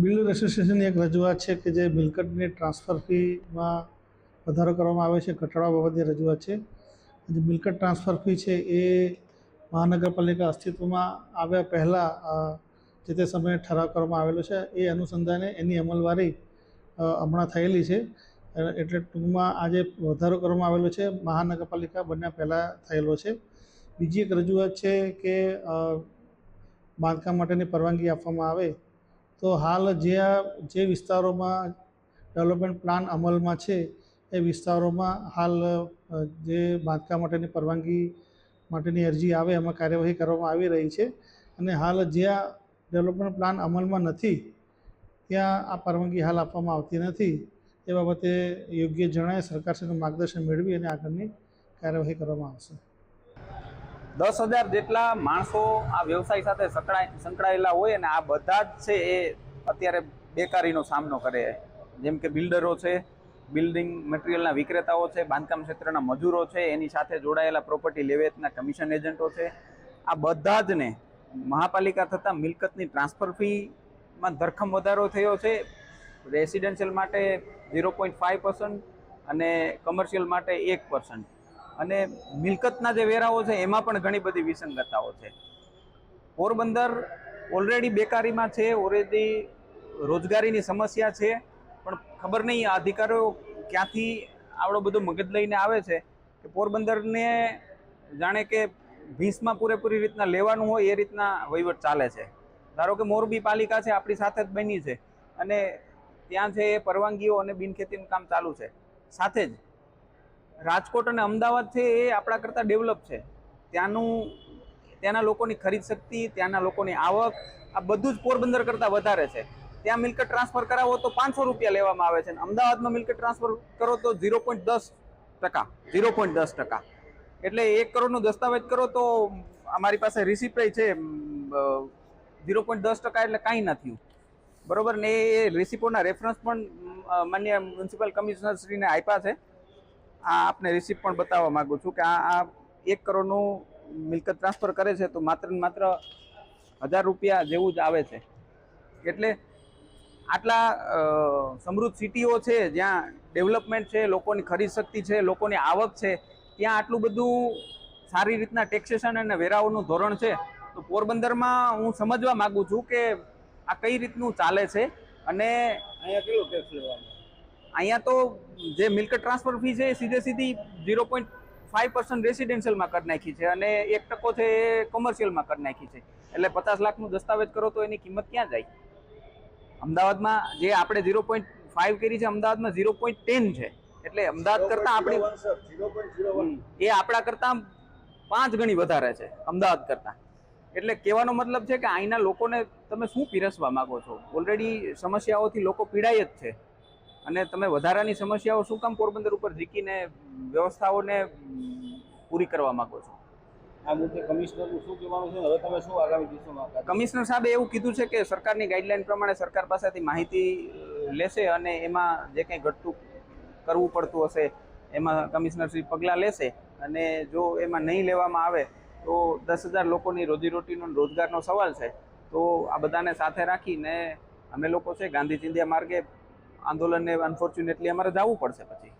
Builder એસોસિએશનની એક રજૂઆત છે કે જે મિલકતની ટ્રાન્સફર ફીમાં વધારો કરવામાં આવે છે, ઘટાડવા બાબતની રજૂઆત છે. જે મિલકત ટ્રાન્સફર ફી છે એ મહાનગરપાલિકા અસ્તિત્વમાં આવ્યા પહેલાં જે તે સમયે ઠરાવ કરવામાં આવેલો છે, એ અનુસંધાને એની અમલવારી હમણાં થયેલી છે. એટલે ટૂંકમાં આજે વધારો કરવામાં આવેલો છે, મહાનગરપાલિકા બન્યા પહેલાં થયેલો છે. બીજી એક રજૂઆત છે કે બાંધકામ માટેની પરવાનગી આપવામાં આવે તો હાલ જે આ, જે વિસ્તારોમાં ડેવલપમેન્ટ પ્લાન અમલમાં છે, એ વિસ્તારોમાં હાલ જે બાંધકામ માટેની પરવાનગી માટેની અરજી આવે, એમાં કાર્યવાહી કરવામાં આવી રહી છે. અને હાલ જ્યાં ડેવલપમેન્ટ પ્લાન અમલમાં નથી, ત્યાં આ પરવાનગી હાલ આપવામાં આવતી નથી. એ બાબતે યોગ્ય જણાય સરકારશ્રીનું માર્ગદર્શન મેળવી અને આગળની કાર્યવાહી કરવામાં આવશે. દસ હજાર જેટલા માણસો આ વ્યવસાય સાથે સંકળાય સંકળાયેલા હોય અને આ બધા જ છે એ અત્યારે બેકારીનો સામનો કરે જેમ કે બિલ્ડરો છે, બિલ્ડિંગ મટીરિયલના વિક્રેતાઓ છે, બાંધકામ ક્ષેત્રના મજૂરો છે, એની સાથે જોડાયેલા પ્રોપર્ટી લેવેચના કમિશન એજન્ટો છે. આ બધા જ ને મહાપાલિકા થતાં મિલકતની ટ્રાન્સફર ફીમાં ધરખમ વધારો થયો છે. રેસિડેન્શિયલ માટે ઝીરો પોઈન્ટ ફાઇવ પર્સન્ટ અને કમર્શિયલ માટે એક પર્સન્ટ. અને મિલકતના જે વેરાઓ છે, એમાં પણ ઘણી બધી વિસંગતતાઓ છે. પોરબંદર ઓલરેડી બેકારીમાં છે ઓલરેડી રોજગારીની સમસ્યા છે, પણ ખબર નહીં આ અધિકારીઓ ક્યાંથી આવડો બધો મગજ લઈને આવે છે કે પોરબંદરને જાણે કે ભીંસમાં પૂરેપૂરી રીતના લેવાનું હોય, એ રીતના વહીવટ ચાલે છે. ધારો કે મોરબી પાલિકા છે, આપણી સાથે જ બની છે અને ત્યાં છે એ પરવાનગીઓ અને બિનખેતીનું કામ ચાલુ છે. સાથે જ રાજકોટ અને અમદાવાદ છે એ આપણા કરતાં ડેવલપ છે. ત્યાંનું, ત્યાંના લોકોની ખરીદ શક્તિ, ત્યાંના લોકોની આવક, આ બધું જ પોરબંદર કરતાં વધારે છે. ત્યાં મિલકત ટ્રાન્સફર કરાવો તો પાંચસો રૂપિયા લેવામાં આવે છે અને અમદાવાદમાં મિલકત ટ્રાન્સફર કરો તો ઝીરો પોઈન્ટ દસ ટકા, ઝીરો પોઈન્ટ દસ ટકા. એટલે એક કરોડનો દસ્તાવેજ કરો તો અમારી પાસે રિસિપ્ટ છે ઝીરો પોઈન્ટ દસ ટકા એટલે કાંઈ ન થયું. બરોબર? ને એ રિસિપોના રેફરન્સ પણ માન્ય મ્યુનિસિપલ કમિશનરશ્રીને આપ્યા છે. આ આપને રિસિપ્ટ પણ બતાવવા માગું છું કે આ આ એક કરોડનું મિલકત ટ્રાન્સફર કરે છે તો માત્ર ને માત્ર હજાર રૂપિયા જેવું જ આવે છે. એટલે આટલા સમૃદ્ધ સિટીઓ છે, જ્યાં ડેવલપમેન્ટ છે, લોકોની ખરીદ શક્તિ છે, લોકોની આવક છે, ત્યાં આટલું બધું સારી રીતના ટેક્સેશન અને વેરાઓનું ધોરણ છે, તો પોરબંદરમાં હું સમજવા માગું છું કે આ કઈ રીતનું ચાલે છે અને અહીંયા કેટલો ટેક્સ લેવાનો? અહીંયા તો જે મિલકત ટ્રાન્સફર ફી છે એ સીધે સીધી ઝીરો પોઈન્ટ ફાઈવ પર્સન્ટ રેસિડેન્શિયલમાં કરી નાખી છે અને એક ટકો છે એ કોમર્શિયલમાં કરી નાખી છે. એટલે પચાસ લાખનું દસ્તાવેજ કરો તો એની કિંમત ક્યાં જાય? અમદાવાદમાં જે આપણે ઝીરો પોઈન્ટ ફાઈવ કરી છે અમદાવાદમાં ઝીરો પોઈન્ટ ટેન છે. એટલે અમદાવાદ કરતાં આપણી એ આપણા કરતાં પાંચ ગણી વધારે છે અમદાવાદ કરતાં. એટલે કહેવાનો મતલબ છે કે અહીંના લોકોને તમે શું પીરસવા માગો છો? ઓલરેડી સમસ્યાઓથી લોકો પીડાય જ છે. અને તમે વધારાની સમસ્યાઓ શું કામ પોરબંદર ઉપર ઝીકીને વ્યવસ્થાઓને પૂરી કરવા માંગો છો? આ મુદ્દે કમિશનરનું શું કહેવાનું છે? હવે તમે શું આગામી દિવસોમાં કમિશનર સાહેબે એવું કીધું છે કે સરકારની ગાઈડલાઈન પ્રમાણે સરકાર પાસેથી માહિતી લેશે અને એમાં જે કંઈ ઘટતું કરવું પડતું હશે એમાં કમિશનરશ્રી પગલાં લેશે અને જો એમાં નહીં લેવામાં આવે તો દસ હજાર લોકોની રોજીરોટીનો રોજગારનો સવાલ છે. તો આ બધાને સાથે રાખીને અમે લોકો છે ગાંધી ચિંધ્યા માર્ગે આંદોલનને અનફોર્ચ્યુનેટલી અમારે જવું પડશે પછી.